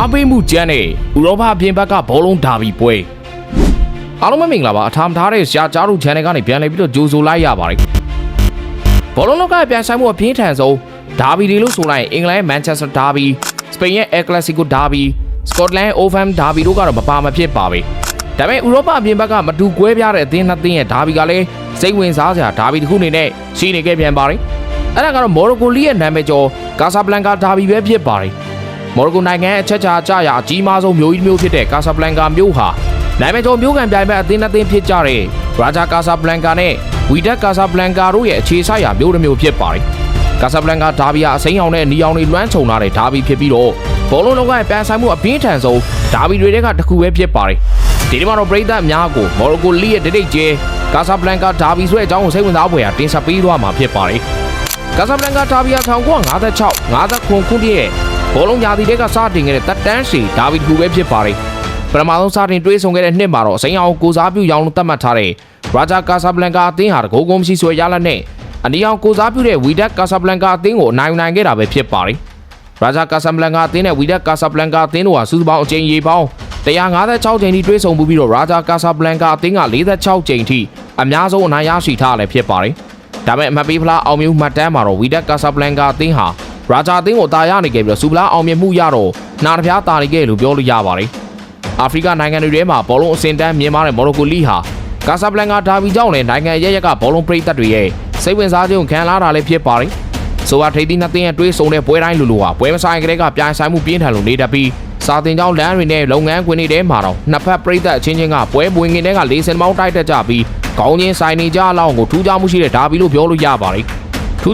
အားပေးမှုကျန်းတဲ့ဥရောပအပြင်ဘက်ကဘောလုံးဒါဘီပွဲအားလုံးပဲမင်္ဂလာပါအထာမထားတဲ့ရှားကြားတို့ channel ကနေပြန်လည်ပြီးတော့ကြိုဆိုလိုက်ရပါတယ်ဘောလုံးလောကပြန်ဆိုင်မှုအပြင်းထန်ဆုံးဒါဘီတွေလို့ဆိုလိုက်ရင်အင်္ဂလန်ရဲ့ Manchester Derby စပိန်ရဲ့ El Clasico Derby စကော့တလန်ရဲ့ Oldham Derby တို့ကတော့မပါမဖြစ်ပါပဲဒါပေမဲ့ဥရောပအပြင်ဘက်ကမတူကွဲပြားတဲ့အသင်းနှစ်သင်းရဲ့ဒါဘီကလည်းစိတ်ဝင်စားစရာဒါဘီတစ်ခုအနေနဲ့ရှိနေခဲ့ပြန်ပါတယ်အဲ့ဒါကတော့မော်ရိုကိုလီရဲ့နာမည်ကျော်ကာဆာဘလန်ကာဒါဘီပဲဖြစ်ပါတယ် မော်ရိုကိုနိုင်ငံအချက်ချာကြရာအကြီးမားဆုံးမြို့ကြီးမျိုးဖြစ်တဲ့ကာဆာဘလန်ကာမြို့ဟာနာမည်ကျော်မြို့ကန်ပြိုင်ပွဲအသင်းအသင်းဖြစ်ကြတဲ့ရာဂျာကာဆာဘလန်ကာနဲ့ဝီဒက်ကာဆာဘလန်ကာတို့ရဲ့အခြေဆိုင်ရာမြို့တစ်မြို့ဖြစ်ပါတယ်။ကာဆာဘလန်ကာဒါဘီယာအစိမ်းအောင်နဲ့နီအောင်တွေလွှမ်းခြုံလာတဲ့ဒါဘီဖြစ်ပြီးတော့ဘောလုံးလောကရဲ့ပန်ဆိုင်မှုအပြင်းထန်ဆုံးဒါဘီတွေထဲကတစ်ခုပဲဖြစ်ပါတယ်။ဒီနေ့မှာတော့ပရိသတ်အများကိုမော်ရိုကိုလီရဲ့ဒိတ်ဒိတ်ကျဲကာဆာဘလန်ကာဒါဘီဆိုတဲ့အကြောင်းကိုစိတ်ဝင်စားဖွယ်ရာတင်ဆက်ပေးသွားမှာဖြစ်ပါတယ်။ကာဆာဘလန်ကာဒါဘီယာ1956 59ခုနှစ်ရဲ့ ဘောလုံးညာတီတွေကစတင်ခဲ့တဲ့တက်တန်းစီဒါဗီတစ်ခုပဲဖြစ်ပါတယ်။ပထမဆုံးစတင်တွေးဆုံခဲ့တဲ့နှစ်မှာတော့အစိမ်းအောင်ကိုစားပြုရောင်းလို့သတ်မှတ်ထားတဲ့ရာဂျာကာဆာဘလန်ကာအသင်းဟာတကိုးကုန်းမရှိဆွဲရလက်နဲ့အနီအောင်ကိုစားပြုတဲ့ဝီဒက်ကာဆာဘလန်ကာအသင်းကိုအနိုင်နိုင်ခဲ့တာပဲဖြစ်ပါတယ်။ရာဂျာကာဆာဘလန်ကာအသင်းနဲ့ဝီဒက်ကာဆာဘလန်ကာအသင်းတို့ဟာစုစုပေါင်းအကြိမ်ရေပေါင်း156ကြိမ်ထိတွေးဆုံမှုပြီးတော့ရာဂျာကာဆာဘလန်ကာအသင်းက46ကြိမ်ထိအများဆုံးအနိုင်ရရှိထားလည်းဖြစ်ပါတယ်။ဒါပေမဲ့အမတ်ပေးဖလားအောင်မြင်မှုမှတ်တမ်းမှာတော့ဝီဒက်ကာဆာဘလန်ကာအသင်းဟာ ရာဂျာအသင်းကိုတာရနေခဲ့ပြီးတော့စူပလာအောင်မြင်မှုရတော့နာတပြားတာနေခဲ့လို့ပြောလို့ရပါတယ်။အာဖရိကနိုင်ငံတွေထဲမှာဘောလုံးအစင်တန်းမြင်မာတဲ့မော်ရိုကိုလီဟာကာဆာဘလန်ကာဒါဘီကြောင့်လည်းနိုင်ငံရရက်ကဘောလုံးပရိသတ်တွေရဲ့စိတ်ဝင်စားခြင်းကိုခံလာတာလည်းဖြစ်ပါတယ်။ဆိုပါထိပ်သီးနှစ်သင်းရဲ့တွေးဆုံတဲ့ပွဲတိုင်းလူလူဟာပွဲမဆိုင်ကလေးကပြိုင်ဆိုင်မှုပြင်းထန်လို့နေတတ်ပြီးစာတင်ကြောင်းလမ်းတွေနဲ့လုပ်ငန်းခွင်တွေထဲမှာတော့နှစ်ဖက်ပရိသတ်အချင်းချင်းကပွဲပွင့်ငင်တဲ့ကလေးစင်မောင်းတိုက်တက်ကြပြီးခေါင်းချင်းဆိုင်နေကြလောက်ကိုထူးခြားမှုရှိတဲ့ဒါဘီလို့ပြောလို့ရပါတယ်။ထူး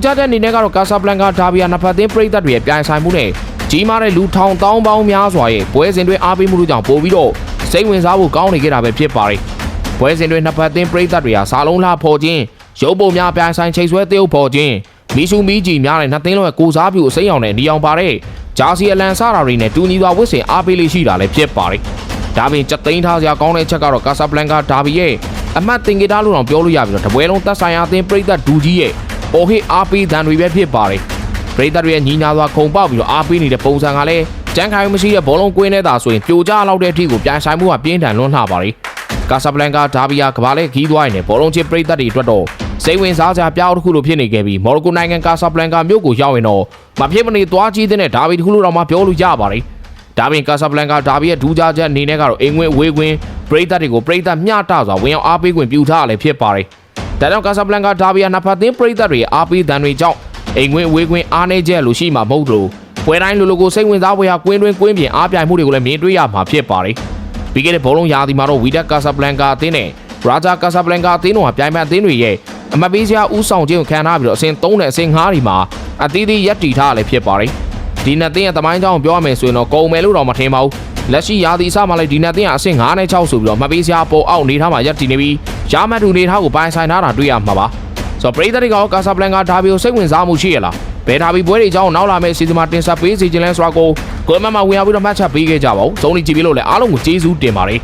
ခြားတဲ့အနေနဲ့ကတော့ကာဆာဘလန်ကာဒါဘီယာနှစ်ဖက်သင်းပရိသတ်တွေရဲ့ပြိုင်ဆိုင်မှုနဲ့ကြီးမားတဲ့လူထောင်တောင်းပေါင်းများစွာရဲ့ပွဲစဉ်တွေအားပေးမှုတို့ကြောင့်ပို့ပြီးတော့စိတ်ဝင်စားဖို့ကောင်းနေကြတာပဲဖြစ်ပါတယ်။ပွဲစဉ်တွေနှစ်ဖက်သင်းပရိသတ်တွေဟာစာလုံးလှဖော်ခြင်းရုပ်ပုံများပြိုင်ဆိုင်ချိန်ဆွဲသေးုပ်ဖော်ခြင်းမီရှူမီကြီးများတဲ့နှစ်သင်းလုံးရဲ့ကိုစားပြုအစိမ်းအောင်တဲ့ဒီအောင်ပါတဲ့ဂျာစီအလန်ဆရာတွေနဲ့တူညီစွာဝစ်စင်အားပေးလေးရှိတာလည်းဖြစ်ပါတယ်။ဒါပြင်စက်သိန်းထားစရာကောင်းတဲ့ချက်ကတော့ကာဆာဘလန်ကာဒါဘီရဲ့အမှတ်တင်ဂီတာလို့တော့ပြောလို့ရပြီးတော့တပွဲလုံးသက်ဆိုင်ရာအသင်းပရိသတ်ဒူကြီးရဲ့ ပေါ်ဟစ်အားပေးတန်တွေပဲဖြစ်ပါတယ်။ပရိသတ်တွေရဲ့ညီညာစွာခုံပေါက်ပြီးတော့အားပေးနေတဲ့ပုံစံကလည်းကြမ်းခိုင်မရှိတဲ့ဘောလုံးကွင်းနေတာဆိုရင်ပြိုကျလောက်တဲ့အထိကိုပြန်ဆိုင်မှုကပြင်းထန်လွန်းလှပါတယ်။ကာဆာဘလန်ကာဒါဘီယာကဘာလဲခီးသွားရင်လည်းဘောလုံးချစ်ပရိသတ်တွေအတွက်တော့စိတ်ဝင်စားစရာပြောင်းတစ်ခုလိုဖြစ်နေခဲ့ပြီးမော်ရိုကိုနိုင်ငံကာဆာဘလန်ကာမြို့ကိုရောက်ရင်တော့မဖြစ်မနေသွားကြည့်တဲ့ဒါဘီတစ်ခုလိုတော့မှပြောလို့ရပါတယ်။ဒါပြင်ကာဆာဘလန်ကာဒါဘီရဲ့ဒူးကြချက်အနေနဲ့ကတော့အင်ငွေဝေးခွင်းပရိသတ်တွေကိုပရိသတ်မျှတစွာဝင်အောင်အားပေးခွင့်ပြုထားရလည်းဖြစ်ပါတယ်။ ဒါကြောင့်ကာဆာဘလန်ကာဒါဘီယာနှစ်ဖက်သင်းပရိသတ်တွေရဲ့အားပေးတန်တွေကြောင့်အင်ငွေဝေးခွင်းအားနေချက်လို့ရှိမှာမဟုတ်လို့ပွဲတိုင်းလိုလိုကိုစိတ်ဝင်စားဖွယ်ရာကွင်းတွင်းကွင်းပြင်အားပြိုင်မှုတွေကိုလည်းမြင်တွေ့ရမှာဖြစ်ပါတယ်။ပြီးခဲ့တဲ့ဘောလုံးရာသီမှာတော့ဝီဒက်ကာဆာဘလန်ကာအသင်းနဲ့ရာဂျာကာဆာဘလန်ကာအသင်းတို့ဟာပြိုင်ပွဲအသင်းတွေရဲ့အမတ်ပေးစရာဥဆောင်ခြင်းကိုခံထားပြီးတော့အဆင့်3နဲ့အဆင့်5ဒီမှာအသီးသီးရပ်တည်ထားရလည်းဖြစ်ပါတယ်။ဒီနှစ်သင်းရဲ့သမိုင်းကြောင်းပြောရမယ်ဆိုရင်တော့ကုန်မယ်လို့တော့မထင်ပါဘူးလက်ရှိရာသီအစမှလည်းဒီနှစ်သင်းကအဆင့်9နဲ့6ဆိုပြီးတော့မပေးစရာပေါ်အောက်နေထားမှာရပ်တည်နေပြီး ရာမတ်တူနေထားကိုပိုင်ဆိုင်ထားတာတွေ့ရမှာပါဆိုတော့ပရိသတ်တွေကကာဆာဘလန်ကာဒါဘီကိုစိတ်ဝင်စားမှုရှိရလားဘယ်ဒါဘီပွဲတွေအကြောင်းနောက်လာမယ့်စီစဉ်မှာတင်ဆက်ပေးစီခြင်းလဲဆိုတာကိုကိုယ်မမဝင်ရောက်ပြီးတော့မှတ်ချက်ပေးခဲ့ကြပါဦးစုံလီကြည့်ပြီးလို့လည်းအားလုံးကိုကျေးဇူးတင်ပါတယ်